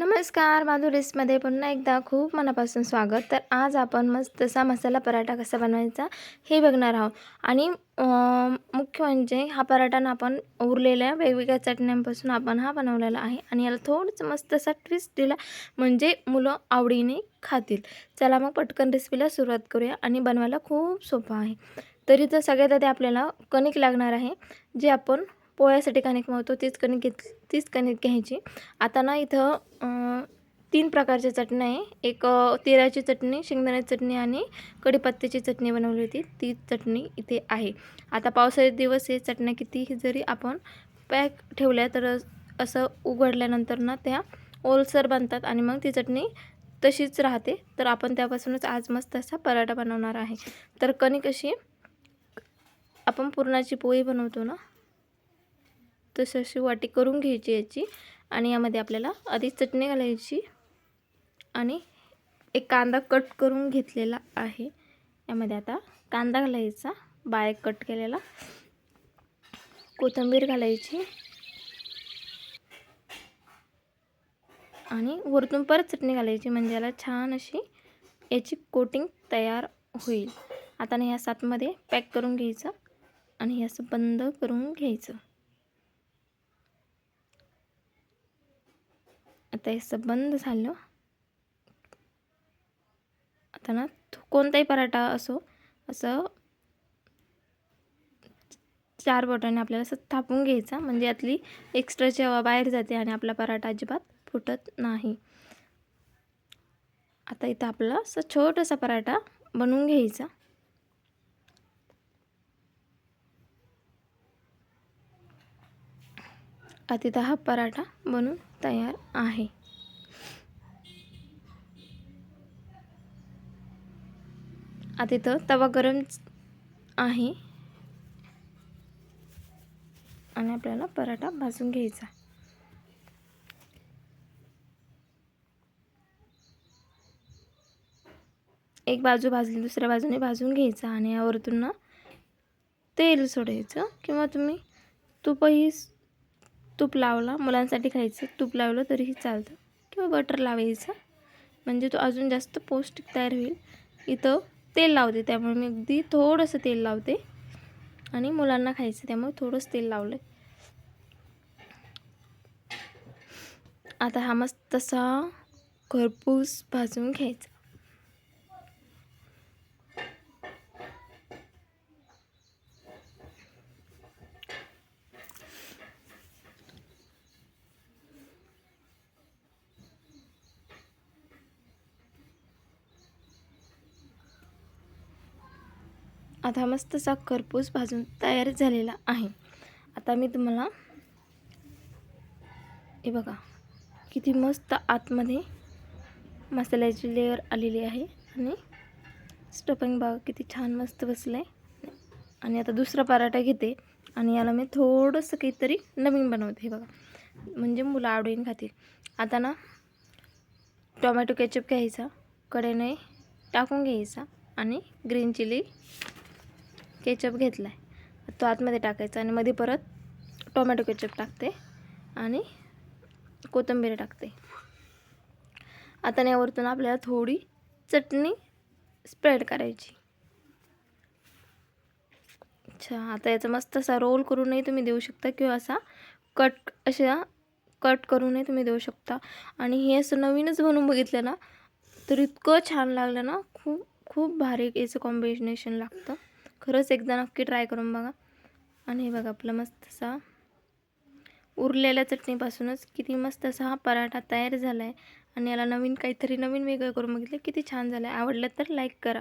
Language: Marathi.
नमस्कार माधुरीसमध्ये पुन्हा एकदा खूप मनापासून स्वागत. तर आज आपण मस्त तसा मसाला पराठा कसा बनवायचा हे बघणार आहोत. आणि मुख्य म्हणजे हा पराठा आपण उरलेल्या वेगवेगळ्या चटण्यांपासून आपण हा बनवलेला आहे. आणि याला थोडंसं मस्त असा ट्विस्ट दिला म्हणजे मुलं आवडीने खातील. चला मग पटकन रेसिपीला सुरुवात करूया आणि बनवायला खूप सोपं आहे. तरी तर सगळ्यात आधी आपल्याला कणिक लागणार आहे जे आपण पोह्यासाठी कणिक मावतो तीच कणिक घेत तीच कणिक घ्यायची. आता ना इथं तीन प्रकारच्या चटण्या आहे. एक अं, चटणी शेंगदाण्याची चटणी आणि कढीपत्त्याची चटणी बनवली होती. ती चटणी इथे आहे. आता पावसाळ्यात दिवस हे चटण्या कितीही जरी आपण पॅक ठेवल्या तर असं उघडल्यानंतर ना त्या ओलसर बनतात आणि मग ती चटणी तशीच राहते. तर आपण त्यापासूनच आज मस्त असा पराठा बनवणार आहे. तर कणिक अशी आपण पुरणाची पोळी बनवतो ना तशी अशी वाटी करून घ्यायची याची आणि यामध्ये आपल्याला आधी चटणी घालायची आणि एक कांदा कट करून घेतलेला आहे. यामध्ये आता कांदा घालायचा बारीक कट केलेला. कोथिंबीर घालायची. आणि वरतून परत चटणी घालायची म्हणजे याला छान अशी याची कोटिंग तयार होईल. आता ना ह्या सातमध्ये पॅक करून घ्यायचं आणि हे असं बंद करून घ्यायचं. आता हे बंद झालं. आता ना कोणताही पराठा असो असं चार बोटाने आपल्याला असं थापून घ्यायचा. म्हणजे यातली एक्स्ट्राची हवा बाहेर जाते आणि आपला पराठा अजिबात फुटत नाही. आता इथं आपला असं छोटासा पराठा बनवून घ्यायचा. आता हा पराठा बनून तयार आहे. आता इथं तवा गरम आहे. आणि आपल्याला पराठा भाजून घ्यायचा. एक बाजू भाजली दुसऱ्या बाजूने भाजून घ्यायचा आणि यावरतून ना तेल सोडायचं. किंवा तुम्ही तूपही तूप लावला मुलांसाठी खायचं तूप लावलं तरीही चालतं. किंवा बटर लावायचं. म्हणजे तो अजून जास्त पौष्टिक तयार होईल. इथं तेल लावते त्यामुळे मी अगदी थोडंसं तेल लावते. आणि मुलांना खायचं त्यामुळे थोडंसं तेल लावलं आता हा मस्त तसा खरपूस भाजून घ्यायचा. आता मस्त असा खरपूस भाजून तयार झालेला आहे. आता मी तुम्हाला हे बघा किती मस्त आतमध्ये मसाल्याची लेअर आलेली आहे आणि स्टफिंग बघा किती छान मस्त बसलं आहे आणि आता दुसरा पराठा घेते आणि याला मी थोडंसं काहीतरी नवीन बनवते हे बघा म्हणजे मुलं आवडीन खातील. आता ना टोमॅटो केचप घ्यायचा कडेने टाकून घ्यायचा आणि ग्रीन चिली केचप घेतला आहे तो आतमध्ये टाकायचा आणि मध्ये परत टोमॅटो केचप टाकते आणि कोथिंबीर टाकते. आता यावरतून आपल्याला थोडी चटणी स्प्रेड करायची. अच्छा आता याचा मस्त असा रोल करूनही तुम्ही देऊ शकता किंवा असा कट अशा कट करूनही तुम्ही देऊ शकता. आणि हे असं नवीनच बनवून बघितलं ना तर इतकं छान लागलं ना खूप खूप भारी याचं कॉम्बिनेशन लागतं. खरंच एकदा नक्की ट्राय करून बघा. आणि हे बघा आपला मस्त असा उरलेल्या चटणीपासूनच किती मस्त असा हा पराठा तयार झाला आहे आणि याला नवीन काहीतरी नवीन वेगळं करून बघितलं किती छान झालं आहे आवडलं तर लाईक करा.